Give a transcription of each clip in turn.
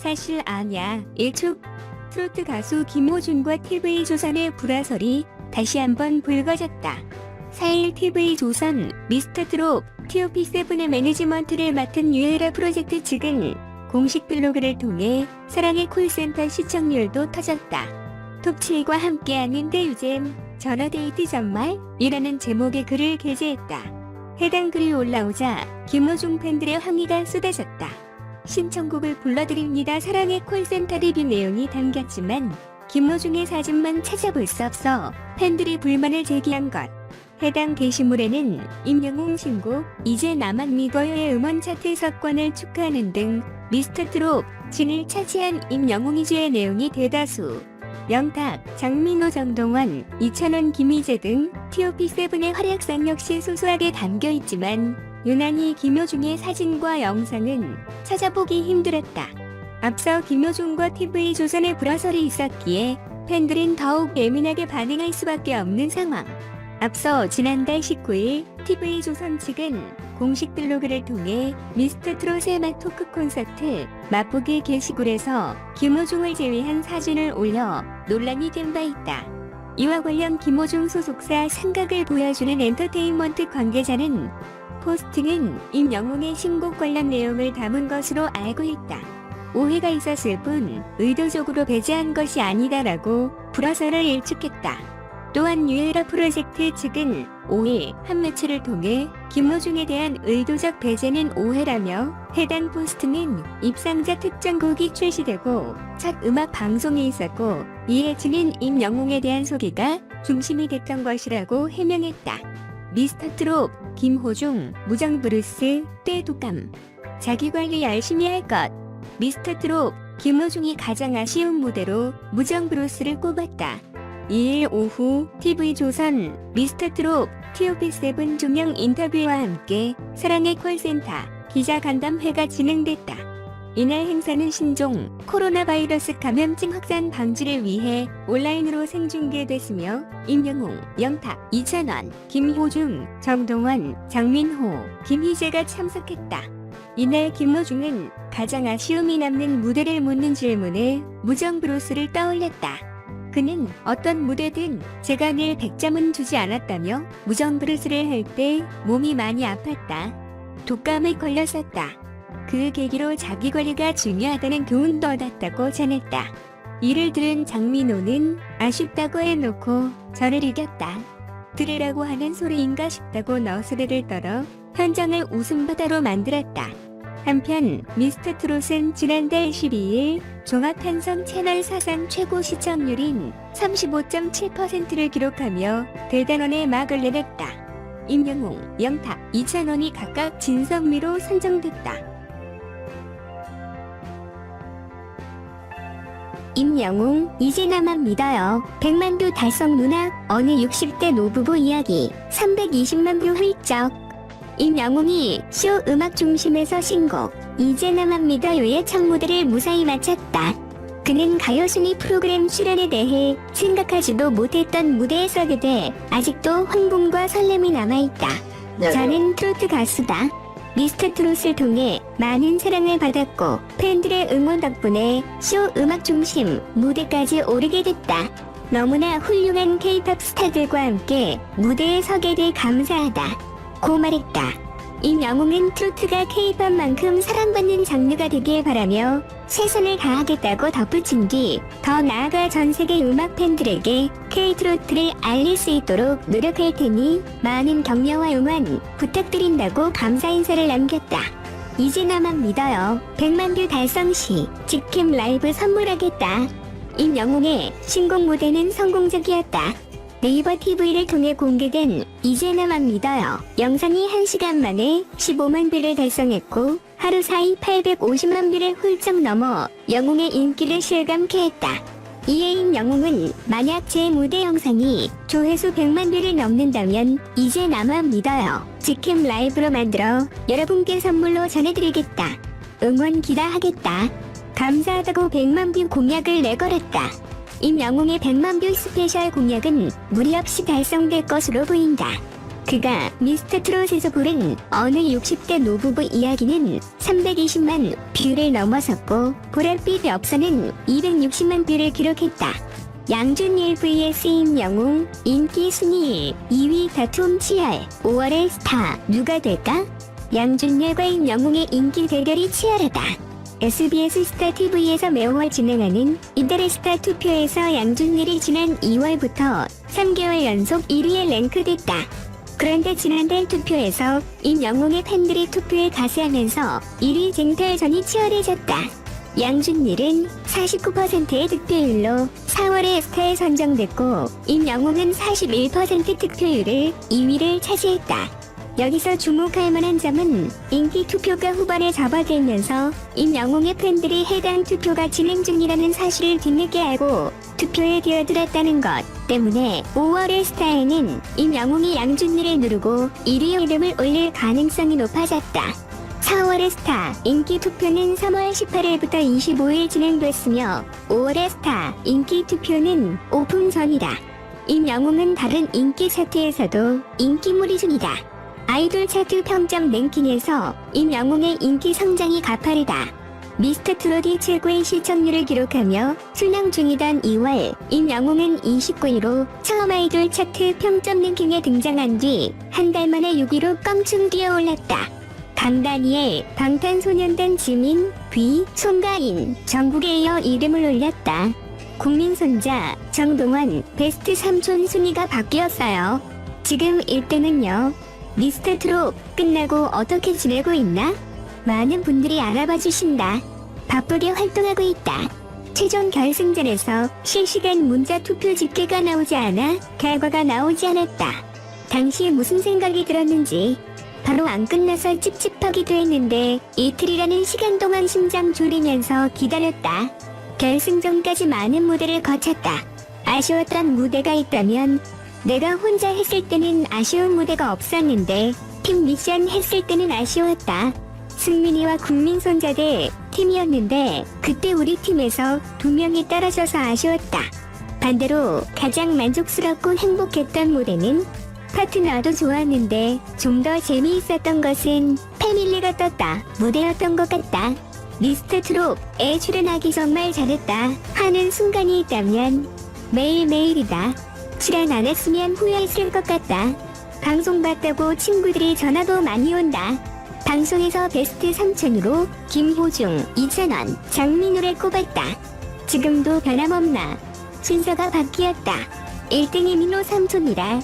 사실 아냐. 일축 트로트 가수 김호준과 TV조선의 불화설이 다시 한번 불거졌다. 4일 TV조선 미스터 트롯 TOP7의 매니지먼트를 맡은 유에라 프로젝트 측은 공식 블로그를 통해 사랑의 콜센터 시청률도 터졌다. 톱7과 함께하는 대유잼 전화데이트 정말? 이라는 제목의 글을 게재했다. 해당 글이 올라오자 김호중 팬들의 항의가 쏟아졌다. 신청곡을 불러드립니다. 사랑의 콜센터 리뷰 내용이 담겼지만 김호중의 사진만 찾아볼 수 없어 팬들이 불만을 제기한 것. 해당 게시물에는 임영웅 신곡 이제 나만 믿어요의 음원 차트 석권을 축하하는 등 미스터 트롯 진을 차지한 임영웅 이주의 내용이 대다수. 명탁, 장민호, 정동원, 이찬원, 김희재 등 TOP7의 활약상 역시 소소하게 담겨 있지만 유난히 김효중의 사진과 영상은 찾아보기 힘들었다. 앞서 김효중과 TV조선의 불화설이 있었기에 팬들은 더욱 예민하게 반응할 수밖에 없는 상황. 앞서 지난달 19일 TV조선 측은 공식 블로그를 통해 미스터 트롯의 맛 토크 콘서트 맛보기 게시글에서 김호중을 제외한 사진을 올려 논란이 된 바 있다. 이와 관련 김호중 소속사 생각을 보여주는 엔터테인먼트 관계자는 포스팅은 임영웅의 신곡 관련 내용을 담은 것으로 알고 있다. 오해가 있었을 뿐 의도적으로 배제한 것이 아니다라고 불화설을 일축했다. 또한 유에라 프로젝트 측은 5일 한 매체를 통해 김호중에 대한 의도적 배제는 오해라며 해당 포스트는 입상자 특정 곡이 출시되고 첫 음악 방송이 있었고 이에 지닌 임영웅에 대한 소개가 중심이 됐던 것이라고 해명했다. 미스터 트롯 김호중 무정 브루스 때 독감 자기 관리 열심히 할 것 미스터 트롯 김호중이 가장 아쉬운 무대로 무정 브루스를 꼽았다. 2일 오후 TV조선 미스터 트롯 TOP7 조명 인터뷰와 함께 사랑의 콜센터 기자 간담회가 진행됐다. 이날 행사는 신종 코로나 바이러스 감염증 확산 방지를 위해 온라인으로 생중계됐으며 임영웅, 영탁, 이찬원, 김호중, 정동원, 장민호, 김희재가 참석했다. 이날 김호중은 가장 아쉬움이 남는 무대를 묻는 질문에 무정 브로스를 떠올렸다. 그는 어떤 무대든 제가 늘 100점은 주지 않았다며 무정 브루스를 할 때 몸이 많이 아팠다. 독감에 걸렸었다. 그 계기로 자기 관리가 중요하다는 교훈도 얻었다고 전했다. 이를 들은 장민호는 아쉽다고 해놓고 저를 이겼다. 들으라고 하는 소리인가 싶다고 너스레를 떨어 현장을 웃음바다로 만들었다. 한편 미스터 트롯은 지난달 12일 종합편성 채널 사상 최고 시청률인 35.7%를 기록하며 대단원의 막을 내렸다. 임영웅, 영탁, 이찬원이 각각 진성미로 선정됐다. 임영웅, 이제 나만 믿어요. 100만뷰 달성 누나, 어느 60대 노부부 이야기, 320만 뷰 훌쩍. 임영웅이 쇼 음악 중심에서 신곡 이제 나만 믿어요의 첫 무대를 무사히 마쳤다. 그는 가요순위 프로그램 출연에 대해 생각하지도 못했던 무대에 서게 돼 아직도 황금과 설렘이 남아있다. 저는 트로트 가수다. 미스터 트롯을 통해 많은 사랑을 받았고 팬들의 응원 덕분에 쇼 음악 중심 무대까지 오르게 됐다. 너무나 훌륭한 케이팝 스타들과 함께 무대에 서게 돼 감사하다. 고 말했다. 임영웅은 트로트가 케이팝만큼 사랑받는 장르가 되길 바라며 최선을 다하겠다고 덧붙인 뒤 더 나아가 전 세계 음악 팬들에게 K-트로트를 알릴 수 있도록 노력할 테니 많은 격려와 응원 부탁드린다고 감사 인사를 남겼다. 이제 나만 믿어요. 100만 뷰 달성 시 직캠 라이브 선물하겠다. 임영웅의 신곡 무대는 성공적이었다. 네이버 TV를 통해 공개된 이제 나만 믿어요. 영상이 1시간 만에 15만 뷰를 달성했고 하루 사이 850만 뷰를 훌쩍 넘어 영웅의 인기를 실감케 했다. 이에임 영웅은 만약 제 무대 영상이 조회수 100만 뷰를 넘는다면 이제 나만 믿어요. 직캠 라이브로 만들어 여러분께 선물로 전해드리겠다. 응원 기다하겠다. 감사하다고 100만 뷰 공약을 내걸었다. 임영웅의 100만 뷰 스페셜 공약은 무리 없이 달성될 것으로 보인다. 그가 미스터 트롯에서 부른 어느 60대 노부부 이야기는 320만 뷰를 넘어섰고 보랏빛 엽서는 260만 뷰를 기록했다. 양준일 vs 임영웅 인기 순위 2위 다툼 치열 5월의 스타 누가 될까? 양준일과 임영웅의 인기 대결이 치열하다. SBS 스타 TV에서 매월 진행하는 이달의 스타 투표에서 양준일이 지난 2월부터 3개월 연속 1위에 랭크됐다. 그런데 지난달 투표에서 임영웅의 팬들이 투표에 가세하면서 1위 쟁탈전이 치열해졌다. 양준일은 49%의 득표율로 4월에 스타에 선정됐고 임영웅은 41% 득표율을 2위를 차지했다. 여기서 주목할 만한 점은 인기 투표가 후반에 접어들면서 임영웅의 팬들이 해당 투표가 진행 중이라는 사실을 뒤늦게 알고 투표에 뛰어들었다는 것 때문에 5월의 스타에는 임영웅이 양준일을 누르고 1위 이름을 올릴 가능성이 높아졌다. 4월의 스타 인기 투표는 3월 18일부터 25일 진행됐으며 5월의 스타 인기 투표는 오픈 전이다. 임영웅은 다른 인기 차트에서도 인기몰이 중이다. 아이돌 차트 평점 랭킹에서 임영웅의 인기 성장이 가파르다. 미스터 트롯이 최고의 시청률을 기록하며 순항 중이던 2월 임영웅은 29위로 처음 아이돌 차트 평점 랭킹에 등장한 뒤 한 달 만에 6위로 껑충 뛰어올랐다. 강다니엘, 방탄소년단 지민, 뷔, 송가인, 정국에 이어 이름을 올렸다. 국민 손자, 정동원, 베스트 삼촌 순위가 바뀌었어요. 지금 1등은요. 트롯 끝나고 어떻게 지내고 있나? 많은 분들이 알아봐 주신다. 바쁘게 활동하고 있다. 최종 결승전에서 실시간 문자 투표 집계가 나오지 않아 결과가 나오지 않았다. 당시 무슨 생각이 들었는지 바로 안 끝나서 찝찝하기도 했는데 이틀이라는 시간 동안 심장 졸이면서 기다렸다. 결승전까지 많은 무대를 거쳤다. 아쉬웠던 무대가 있다면 내가 혼자 했을 때는 아쉬운 무대가 없었는데 팀 미션 했을 때는 아쉬웠다. 승민이와 국민 손자대 팀이었는데 그때 우리 팀에서 두 명이 떨어져서 아쉬웠다. 반대로 가장 만족스럽고 행복했던 무대는 파트너도 좋았는데 좀 더 재미있었던 것은 패밀리가 떴다 무대였던 것 같다. 미스터 트롯에 출연하기 정말 잘했다 하는 순간이 있다면 매일매일이다. 출연 안 했으면 후회했을 것 같다. 방송 봤다고 친구들이 전화도 많이 온다. 방송에서 베스트 3천으로 김호중 2천원 장민우를 꼽았다. 지금도 변함없나. 순서가 바뀌었다. 1등이 민호 삼촌이라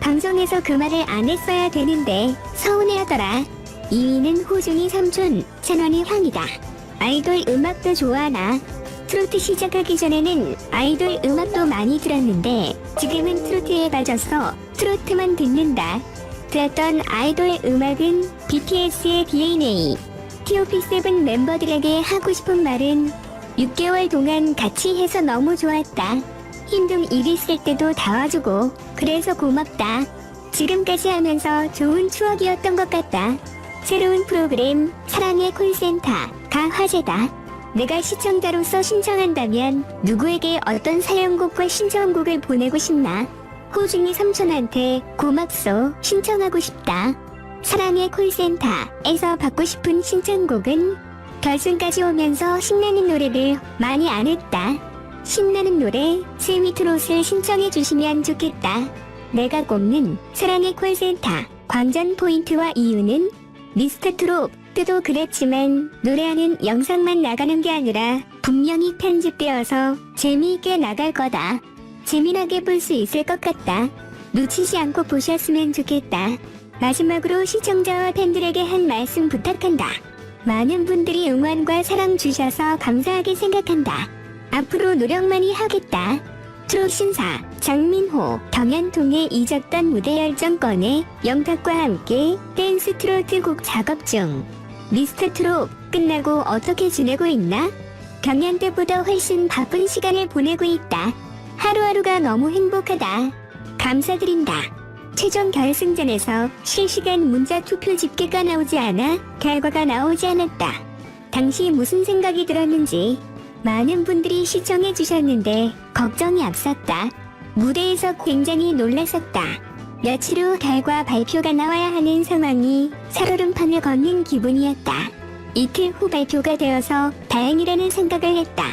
방송에서 그 말을 안 했어야 되는데 서운해하더라. 2위는 호중이 삼촌, 찬원이 황이다. 아이돌 음악도 좋아하나? 트로트 시작하기 전에는 아이돌 음악도 많이 들었는데 지금은 트로트에 빠져서 트로트만 듣는다. 들었던 아이돌 음악은 BTS의 DNA, TOP7 멤버들에게 하고 싶은 말은 6개월 동안 같이 해서 너무 좋았다. 힘든 일 있을 때도 다 와주고 그래서 고맙다. 지금까지 하면서 좋은 추억이었던 것 같다. 새로운 프로그램 사랑의 콜센터가 화제다. 내가 시청자로서 신청한다면 누구에게 어떤 사연곡과 신청곡을 보내고 싶나? 호중이 삼촌한테 고맙소 신청하고 싶다. 사랑의 콜센터에서 받고 싶은 신청곡은 결승까지 오면서 신나는 노래를 많이 안 했다. 신나는 노래 세미트롯을 신청해 주시면 좋겠다. 내가 꼽는 사랑의 콜센터 광전 포인트와 이유는 미스터 트롯 때도 그랬지만 노래하는 영상만 나가는 게 아니라 분명히 편집되어서 재미있게 나갈 거다. 재미나게 볼 수 있을 것 같다. 놓치지 않고 보셨으면 좋겠다. 마지막으로 시청자와 팬들에게 한 말씀 부탁한다. 많은 분들이 응원과 사랑 주셔서 감사하게 생각한다. 앞으로 노력 많이 하겠다. 트롯 신사 장민호 경연통에 잊었던 무대 열정권에 영탁과 함께 댄스 트로트 곡 작업 중. 미스터 트롯 끝나고 어떻게 지내고 있나? 경연 때보다 훨씬 바쁜 시간을 보내고 있다. 하루하루가 너무 행복하다. 감사드린다. 최종 결승전에서 실시간 문자 투표 집계가 나오지 않아 결과가 나오지 않았다. 당시 무슨 생각이 들었는지 많은 분들이 시청해 주셨는데 걱정이 앞섰다. 무대에서 굉장히 놀랐었다. 며칠 후 결과 발표가 나와야 하는 상황이 살얼음판을 걷는 기분이었다. 이틀 후 발표가 되어서 다행이라는 생각을 했다.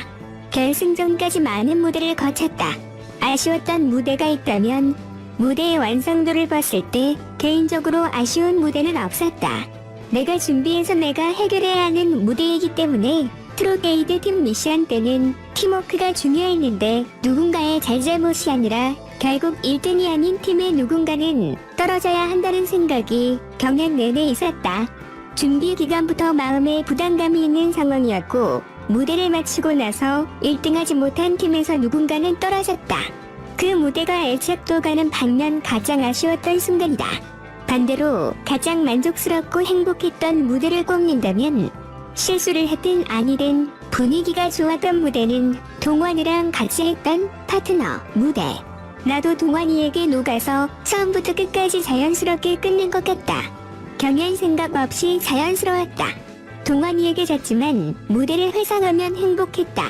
결승전까지 많은 무대를 거쳤다. 아쉬웠던 무대가 있다면 무대의 완성도를 봤을 때 개인적으로 아쉬운 무대는 없었다. 내가 준비해서 내가 해결해야 하는 무대이기 때문에 트롯에이드 팀 미션 때는 팀워크가 중요했는데 누군가의 잘잘못이 아니라 결국 1등이 아닌 팀의 누군가는 떨어져야 한다는 생각이 경연 내내 있었다. 준비 기간부터 마음에 부담감이 있는 상황이었고 무대를 마치고 나서 1등하지 못한 팀에서 누군가는 떨어졌다. 그 무대가 애착도 가는 반면 가장 아쉬웠던 순간이다. 반대로 가장 만족스럽고 행복했던 무대를 꼽는다면 실수를 했든 아니든 분위기가 좋았던 무대는 동환이랑 같이 했던 파트너 무대. 나도 동환이에게 녹아서 처음부터 끝까지 자연스럽게 끝낸 것 같다. 경연 생각 없이 자연스러웠다. 동환이에게 졌지만 무대를 회상하면 행복했다.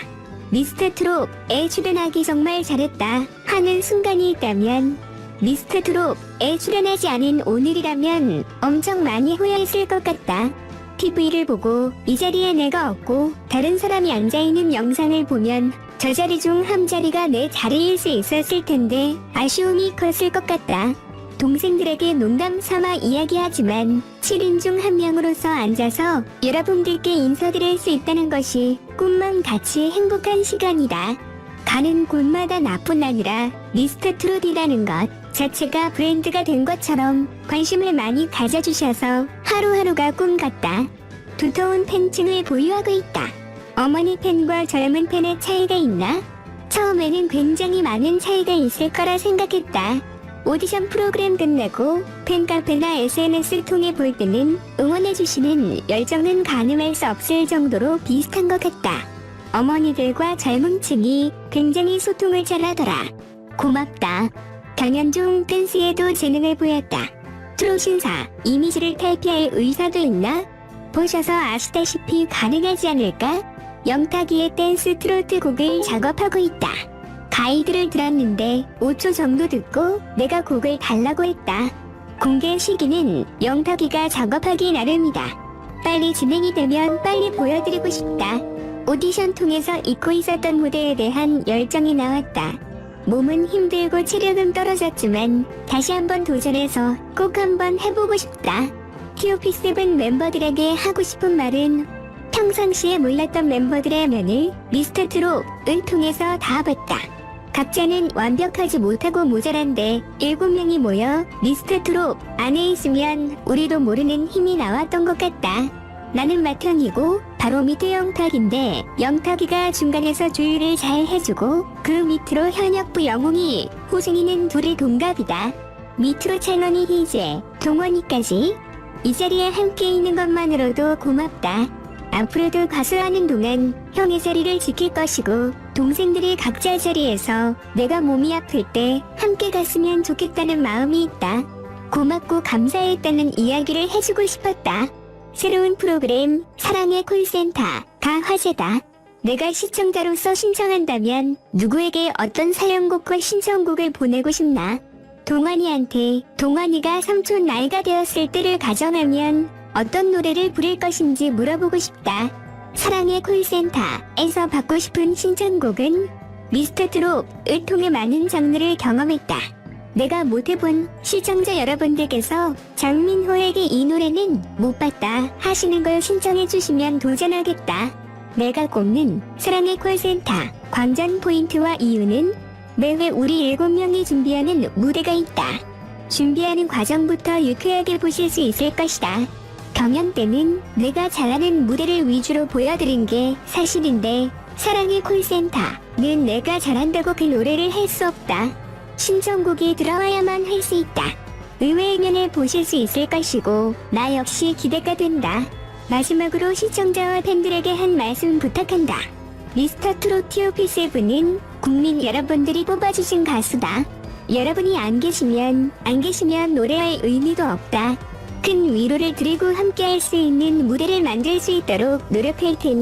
미스터 트롯에 출연하기 정말 잘했다 하는 순간이 있다면 미스터 트롯에 출연하지 않은 오늘이라면 엄청 많이 후회했을 것 같다. TV를 보고 이 자리에 내가 없고 다른 사람이 앉아있는 영상을 보면 저 자리 중 한 자리가 내 자리일 수 있었을 텐데 아쉬움이 컸을 것 같다. 동생들에게 농담 삼아 이야기하지만 7인 중 한 명으로서 앉아서 여러분들께 인사드릴 수 있다는 것이 꿈만 같이 행복한 시간이다. 가는 곳마다 나뿐 아니라 미스터 트롯이라는 것 자체가 브랜드가 된 것처럼 관심을 많이 가져주셔서 하루하루가 꿈 같다. 두터운 팬층을 보유하고 있다. 어머니 팬과 젊은 팬의 차이가 있나? 처음에는 굉장히 많은 차이가 있을 거라 생각했다. 오디션 프로그램 끝나고 팬카페나 SNS 통해 볼 때는 응원해주시는 열정은 가늠할 수 없을 정도로 비슷한 것 같다. 어머니들과 젊은 층이 굉장히 소통을 잘하더라. 고맙다. 중 댄스에도 재능을 보였다. 트롯 신사 이미지를 탈피할 의사도 있나? 보셔서 아시다시피 가능하지 않을까? 영탁이의 댄스 트로트 곡을 작업하고 있다. 가이드를 들었는데 5초 정도 듣고 내가 곡을 달라고 했다. 공개 시기는 영탁이가 작업하기 나름이다. 빨리 진행이 되면 빨리 보여드리고 싶다. 오디션 통해서 잊고 있었던 무대에 대한 열정이 나왔다. 몸은 힘들고 체력은 떨어졌지만 다시 한번 도전해서 꼭 한번 해보고 싶다. TOP7 멤버들에게 하고 싶은 말은 평상시에 몰랐던 멤버들의 면을 미스터 트롯을 통해서 다 봤다. 각자는 완벽하지 못하고 모자란데 일곱 명이 모여 미스터 트롯 안에 있으면 우리도 모르는 힘이 나왔던 것 같다. 나는 맏형이고 바로 밑에 영탁인데 영탁이가 중간에서 조율을 잘 해주고 그 밑으로 현역부 영웅이 호승이는 둘이 동갑이다. 밑으로 창원이 희재, 동원이까지 이 자리에 함께 있는 것만으로도 고맙다. 앞으로도 가수하는 동안 형의 자리를 지킬 것이고 동생들이 각자 자리에서 내가 몸이 아플 때 함께 갔으면 좋겠다는 마음이 있다. 고맙고 감사했다는 이야기를 해주고 싶었다. 새로운 프로그램 사랑의 콜센터가 화제다. 내가 시청자로서 신청한다면 누구에게 어떤 사연곡과 신청곡을 보내고 싶나? 동환이한테 동환이가 삼촌 나이가 되었을 때를 가정하면 어떤 노래를 부를 것인지 물어보고 싶다. 사랑의 콜센터에서 받고 싶은 신청곡은 미스터 트롯 을 통해 많은 장르를 경험했다. 내가 못해본 시청자 여러분들께서 장민호에게 이 노래는 못 봤다 하시는 걸 신청해 주시면 도전하겠다. 내가 꼽는 사랑의 콜센터 광전 포인트와 이유는 매회 우리 일곱 명이 준비하는 무대가 있다. 준비하는 과정부터 유쾌하게 보실 수 있을 것이다. 경연 때는 내가 잘하는 무대를 위주로 보여드린 게 사실인데 사랑의 콜센터는 내가 잘한다고 그 노래를 할 수 없다. 신청곡이 들어와야만 할 수 있다. 의외의 면을 보실 수 있을 것이고 나 역시 기대가 된다. 마지막으로 시청자와 팬들에게 한 말씀 부탁한다. 미스터 트롯 TOP7은 국민 여러분들이 뽑아주신 가수다. 여러분이 안 계시면 안 계시면 노래할 의미도 없다. 큰 위로를 드리고 함께 할 수 있는 무대를 만들 수 있도록 노력할 테니